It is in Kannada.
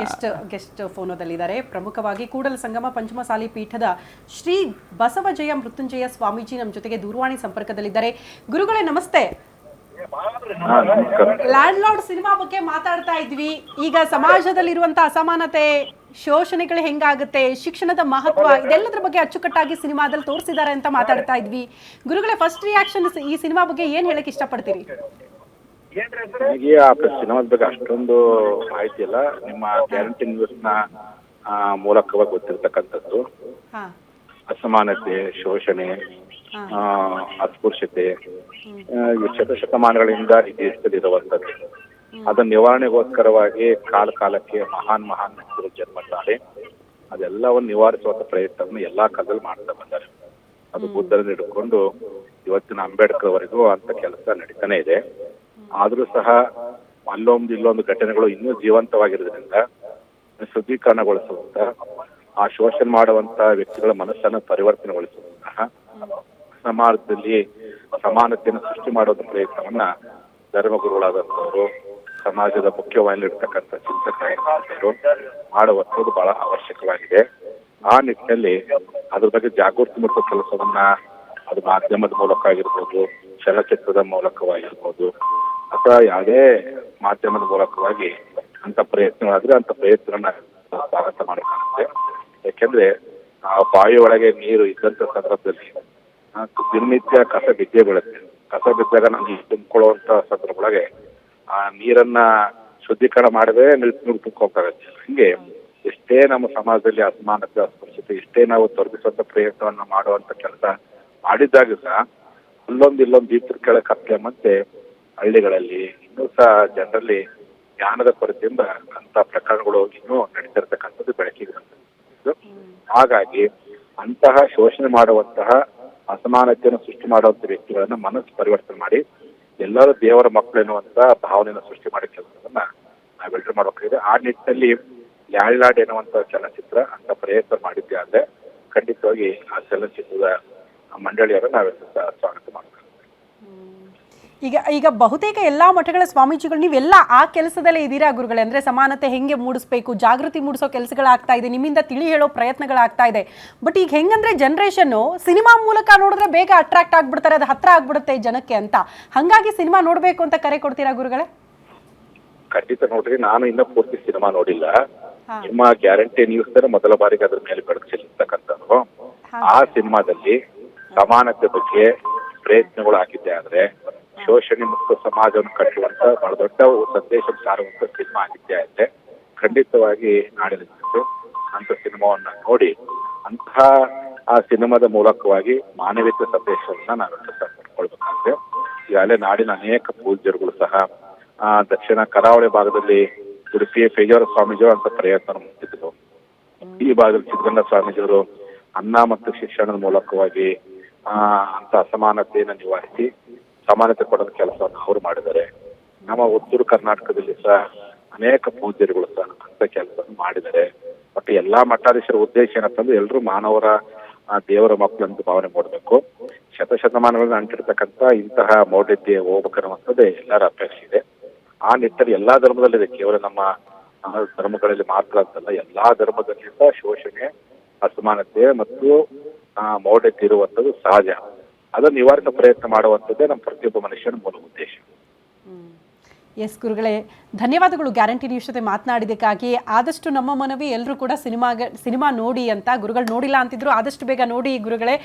Guest guest ಫೋನೋದಲ್ಲಿದ್ದಾರೆ. ಪ್ರಮುಖವಾಗಿ ಕೂಡಲ ಸಂಗಮ ಪಂಚಮಸಾಲಿ ಪೀಠದ ಶ್ರೀ ಬಸವಜಯ ಮೃತ್ಯುಂಜಯ ಸ್ವಾಮೀಜಿ ನಮ್ಮ ಜೊತೆಗೆ ದೂರವಾಣಿ ಸಂಪರ್ಕದಲ್ಲಿದ್ದಾರೆ. ಗುರುಗಳೇ ನಮಸ್ತೆ. ಲ್ಯಾಂಡ್ ಲಾರ್ಡ್ ಸಿನಿಮಾ ಬಗ್ಗೆ ಮಾತಾಡ್ತಾ ಇದ್ವಿ. ಈಗ ಸಮಾಜದಲ್ಲಿರುವಂತ ಅಸಮಾನತೆ ಶೋಷಣೆಗಳು ಹೆಂಗಾಗುತ್ತೆ ಶಿಕ್ಷಣದ ಮಹತ್ವ ಇದೆಲ್ಲದರ ಬಗ್ಗೆ ಅಚ್ಚುಕಟ್ಟಾಗಿ ಸಿನಿಮಾದಲ್ಲಿ ತೋರಿಸಿದ್ದಾರೆ ಅಂತ ಮಾತಾಡ್ತಾ ಇದ್ವಿ. ಗುರುಗಳೇ ಫಸ್ಟ್ ರಿಯಾಕ್ಷನ್ ಈ ಸಿನಿಮಾ ಬಗ್ಗೆ ಏನ್ ಹೇಳಕ್ ಇಷ್ಟಪಡ್ತೀರಿ? ನನಗೆ ಆ ಸಿನಿಮಾದ ಬಗ್ಗೆ ಅಷ್ಟೊಂದು ಮಾಹಿತಿ ಇಲ್ಲ. ನಿಮ್ಮ ಗ್ಯಾರಂಟಿ ನ್ಯೂಸ್ನ ಮೂಲಕವಾಗಿ ಗೊತ್ತಿರ್ತಕ್ಕಂಥದ್ದು. ಅಸಮಾನತೆ ಶೋಷಣೆ ಆ, ಅಸ್ಪೃಶ್ಯತೆ ಶತಶತಮಾನಗಳಿಂದ ಈ ದೇಶದಲ್ಲಿ ಇರುವಂತದ್ದು ಅದನ್ನ ನಿವಾರಣೆಗೋಸ್ಕರವಾಗಿ ಕಾಲ ಕಾಲಕ್ಕೆ ಮಹಾನ್ ಮಹಾನ್ ವ್ಯಕ್ತಿಗಳು ಜನ್ಮ ತಾಳೆ. ಅದೆಲ್ಲವನ್ನು ನಿವಾರಿಸುವಂತ ಪ್ರಯತ್ನವನ್ನು ಎಲ್ಲಾ ಕಾಲದಲ್ಲಿ ಮಾಡ್ತಾ ಬಂದಾರೆ. ಅದು ಬುದ್ಧರನ್ನು ಹಿಡ್ಕೊಂಡು ಇವತ್ತಿನ ಅಂಬೇಡ್ಕರ್ ವರೆಗೂ ಅಂತ ಕೆಲಸ ನಡೀತಾನೆ ಇದೆ. ಆದ್ರೂ ಸಹ ಅಲ್ಲೊಂದು ಇಲ್ಲೊಂದು ಘಟನೆಗಳು ಇನ್ನೂ ಜೀವಂತವಾಗಿರೋದ್ರಿಂದ ಶುದ್ಧೀಕರಣಗೊಳಿಸುವಂತಹ, ಆ ಶೋಷಣೆ ಮಾಡುವಂತ ವ್ಯಕ್ತಿಗಳ ಮನಸ್ಸನ್ನು ಪರಿವರ್ತನೆಗೊಳಿಸುವಂತಹ ಸಮಾಜದಲ್ಲಿ ಸಮಾನತೆಯನ್ನು ಸೃಷ್ಟಿ ಮಾಡುವಂತ ಪ್ರಯತ್ನವನ್ನ ಧರ್ಮಗುರುಗಳಾದಂಥವರು, ಸಮಾಜದ ಮುಖ್ಯವಾಹಿನಿರ್ತಕ್ಕಂಥ ಚಿಂತಕರು ಮಾಡುವಂಥದ್ದು ಬಹಳ ಅವಶ್ಯಕವಾಗಿದೆ. ಆ ನಿಟ್ಟಿನಲ್ಲಿ ಅದ್ರ ಬಗ್ಗೆ ಜಾಗೃತಿ ಮೂಡಿಸುವ ಕೆಲಸವನ್ನ ಅದು ಮಾಧ್ಯಮದ ಮೂಲಕ ಆಗಿರ್ಬೋದು ಚಲನಚಿತ್ರದ ಮೂಲಕವಾಗಿರ್ಬೋದು ಅಥವಾ ಯಾವುದೇ ಮಾಧ್ಯಮದ ಮೂಲಕವಾಗಿ ಅಂತ ಪ್ರಯತ್ನಗಳಾದ್ರೆ ಅಂತ ಪ್ರಯತ್ನ ಸ್ವಾಗತ ಮಾಡಬೇಕಾಗುತ್ತೆ ಯಾಕೆಂದ್ರೆ, ಆ ಬಾವಿ ಒಳಗೆ ನೀರು ಇದ್ದಂತ ಸಂದರ್ಭದಲ್ಲಿ ದಿನನಿತ್ಯ ಕಸ ಬಿದ್ದೇ ಬೀಳುತ್ತೆ. ಕಸ ಬಿದ್ದಾಗ ನಾವು ತುಂಬಿಕೊಳ್ಳುವಂತ ಸಂದರ್ಭ ಒಳಗೆ ಆ ನೀರನ್ನ ಶುದ್ಧೀಕರಣ ಮಾಡದೆ ನೀರು ತುಂಬ್ಕೋಬೇಕಾಗತ್ತೆ ಹಂಗೆ ಎಷ್ಟೇ ನಮ್ಮ ಸಮಾಜದಲ್ಲಿ ಅಸಮಾನತೆ, ಅಸ್ಪೃಶ್ಯತೆ, ಎಷ್ಟೇ ನಾವು ತೊಡಗಿಸುವಂತ ಪ್ರಯತ್ನವನ್ನ ಮಾಡುವಂತ ಕೆಲಸ ಮಾಡಿದಾಗ ಅಲ್ಲೊಂದು ಇಲ್ಲೊಂದು ದೀಪದ ಕೆಳಗೆ ಕತ್ತಲೆ ಮತ್ತೆ ಹಳ್ಳಿಗಳಲ್ಲಿ ಇನ್ನೂ ಸಹ ಜನರಲ್ಲಿ ಜ್ಞಾನದ ಕೊರತೆಯಿಂದ ಅಂತ ಪ್ರಕರಣಗಳು ಇನ್ನೂ ನಡೀತಿರ್ತಕ್ಕಂಥದ್ದು ಬೆಳಕಿಗೆ ಬಂದಿದೆ. ಹಾಗಾಗಿ ಅಂತಹ ಶೋಷಣೆ ಮಾಡುವಂತಹ ಅಸಮಾನತೆಯನ್ನು ಸೃಷ್ಟಿ ಮಾಡುವಂತ ವ್ಯಕ್ತಿಗಳನ್ನ ಮನಸ್ಸು ಪರಿವರ್ತನೆ ಮಾಡಿ ಎಲ್ಲರೂ ದೇವರ ಮಕ್ಕಳು ಎನ್ನುವಂತ ಭಾವನೆಯನ್ನು ಸೃಷ್ಟಿ ಮಾಡಿ ಕೆಲಸವನ್ನ ನಾವೆಲ್ಲರೂ ಮಾಡಬೇಕಾಗಿದೆ. ಆ ನಿಟ್ಟಿನಲ್ಲಿ ಲ್ಯಾಳ್ನಾಡ್ ಎನ್ನುವಂತ ಚಲನಚಿತ್ರ ಅಂತ ಪ್ರಯತ್ನ ಮಾಡಿದ್ದೆ ಅಂದ್ರೆ ಖಂಡಿತವಾಗಿ ಆ ಚಲನಚಿತ್ರದ ಮಂಡಳಿಯವರು ನಾವೆಲ್ಲ ಸ್ವಾಗತ ಈಗ ಈಗ ಬಹುತೇಕ ಎಲ್ಲಾ ಮಠಗಳ ಸ್ವಾಮೀಜಿಗಳು ನೀವೆಲ್ಲ ಆ ಕೆಲಸದಲ್ಲೇ ಇದ್ದೀರಾ ಗುರುಗಳೇ? ಅಂದ್ರೆ ಸಮಾನತೆ ಹೆಂಗೆ ಮೂಡಿಸ್ಬೇಕು? ಜಾಗೃತಿ ಮೂಡಿಸೋ ಕೆಲಸಗಳಾಗ್ತಾ ಇದೆ ನಿಮ್ಮಿಂದ ತಿಳಿ ಹೇಳೋ ಪ್ರಯತ್ನಗಳಾಗ್ತಾ ಇದೆ. ಬಟ್ ಈಗ ಹೆಂಗಂದ್ರೆ ಜನರೇಷನ್ನು ಸಿನಿಮಾ ಮೂಲಕ ನೋಡಿದ್ರೆ ಬೇಗ ಅಟ್ರಾಕ್ಟ್ ಆಗ್ಬಿಡ್ತಾರೆ ಅದು ಹತ್ರ ಆಗ್ಬಿಡುತ್ತೆ ಜನಕ್ಕೆ ಅಂತ. ಹಂಗಾಗಿ ಸಿನಿಮಾ ನೋಡ್ಬೇಕು ಅಂತ ಕರೆ ಕೊಡ್ತೀರಾ ಗುರುಗಳೇ? ಖಂಡಿತ ನೋಡ್ರಿ ನಾನು ಇನ್ನೂ ಪೂರ್ತಿ ಸಿನಿಮಾ ನೋಡಿಲ್ಲ. ನಿಮ್ಮ ಗ್ಯಾರಂಟಿ ನ್ಯೂಸ್ ಮೊದಲ ಬಾರಿಗೆ ಅದ್ರ ಮೇಲೆ ಬೆಳಕು ಚೆಲ್ಲಿರ್ತಕ್ಕಂಥದ್ದು ಹಾ. ಆ ಸಿನಿಮಾದಲ್ಲಿ ಸಮಾನತೆ ಬಗ್ಗೆ ಪ್ರಯತ್ನಗಳು ಆಗಿದ್ದೆ ಆದ್ರೆ ಶೋಷಣೆ ಮುಕ್ತ ಸಮಾಜವನ್ನು ಕಟ್ಟುವಂತ ಬಹಳ ದೊಡ್ಡ ಸಂದೇಶ ಸಾರುವಂತ ಸಿನಿಮಾ ಆಗಿದ್ದೆ ಆದ್ರೆ ಖಂಡಿತವಾಗಿ ನಾಡಿನ ಜನರು ಅಂತ ಸಿನಿಮಾವನ್ನ ನೋಡಿ ಅಂತಹ ಆ ಸಿನಿಮಾದ ಮೂಲಕವಾಗಿ ಮಾನವೀಯತೆ ಸಂದೇಶವನ್ನ ಸಹ ಪಡ್ಕೊಳ್ಬೇಕಾದ್ರೆ. ಈಗಾಗಲೇ ನಾಡಿನ ಅನೇಕ ಪೂಜ್ಯರುಗಳು ಸಹ, ಆ, ದಕ್ಷಿಣ ಕರಾವಳಿ ಭಾಗದಲ್ಲಿ ಉಡುಪಿಯ ಪೇಜಾವರ ಸ್ವಾಮೀಜಿಯವರು ಅಂತ ಪ್ರಯತ್ನ ಮಾಡ್ತಿದ್ರು. ಈ ಭಾಗದಲ್ಲಿ ಸಿದ್ದಗಂಗಾ ಸ್ವಾಮೀಜಿಯವರು ಅನ್ನ ಮತ್ತು ಶಿಕ್ಷಣದ ಮೂಲಕವಾಗಿ ಅಂತ ಅಸಮಾನತೆಯನ್ನು ನಿವಾರಿಸಿ ಸಮಾನತೆ ಕೊಡೋದ ಕೆಲಸವನ್ನು ಅವರು ಮಾಡಿದ್ದಾರೆ. ನಮ್ಮ ಉತ್ತರ ಕರ್ನಾಟಕದಲ್ಲಿ ಸಹ ಅನೇಕ ಪೂಜ್ಯರುಗಳು ಸಹ ಅಂತ ಕೆಲಸವನ್ನು ಮಾಡಿದ್ದಾರೆ. ಬಟ್ ಎಲ್ಲಾ ಮಠಾಧೀಶರ ಉದ್ದೇಶ ಏನಪ್ಪ ಅಂದ್ರೆ ಎಲ್ಲರೂ ಮಾನವರ ದೇವರ ಮಕ್ಕಳು ಮಕ್ಕಳಂತ ಭಾವನೆ ಮಾಡಬೇಕು. ಶತಶತಮಾನಗಳಿಂದ ಅಂಟಿರ್ತಕ್ಕಂಥ ಇಂತಹ ಮೌಢ್ಯತೆ ಹೋಗ್ಬೇಕನ್ನುವಂಥದ್ದೇ ಎಲ್ಲರ ಅಪೇಕ್ಷೆ ಇದೆ. ಆ ನಿಟ್ಟಲ್ಲಿ ಎಲ್ಲಾ ಧರ್ಮದಲ್ಲಿದೆ ಕೇವಲ ನಮ್ಮ ಧರ್ಮಗಳಲ್ಲಿ ಮಾತ್ರ ಅಂತಲ್ಲ, ಎಲ್ಲಾ ಧರ್ಮದಲ್ಲಿ ಶೋಷಣೆ, ಅಸಮಾನತೆ ಮತ್ತು ಆ, ಮೌಢ್ಯತೆ ಇರುವಂಥದ್ದು ಸಹಜ. ಅದನ್ನು ನಿವಾರಿಸ ಪ್ರಯತ್ನ ಮಾಡುವಂಥದ್ದೇ ನಮ್ಮ ಪ್ರತಿಯೊಬ್ಬ ಮನುಷ್ಯನ ಮೂಲ ಉದ್ದೇಶ. ಎಸ್ ಗುರುಗಳೇ ಧನ್ಯವಾದಗಳು ಗ್ಯಾರಂಟಿ ನ್ಯೂಸ್ ಜೊತೆ ಮಾತನಾಡಿದ್ದಕ್ಕಾಗಿ. ಆದಷ್ಟು ನಮ್ಮ ಮನವಿ ಎಲ್ಲರೂ ಕೂಡ ಸಿನಿಮಾಗ ಸಿನಿಮಾ ನೋಡಿ ಅಂತ ಗುರುಗಳು ನೋಡಿಲ್ಲ ಅಂತಿದ್ರು ಆದಷ್ಟು ಬೇಗ ನೋಡಿ ಗುರುಗಳೇ.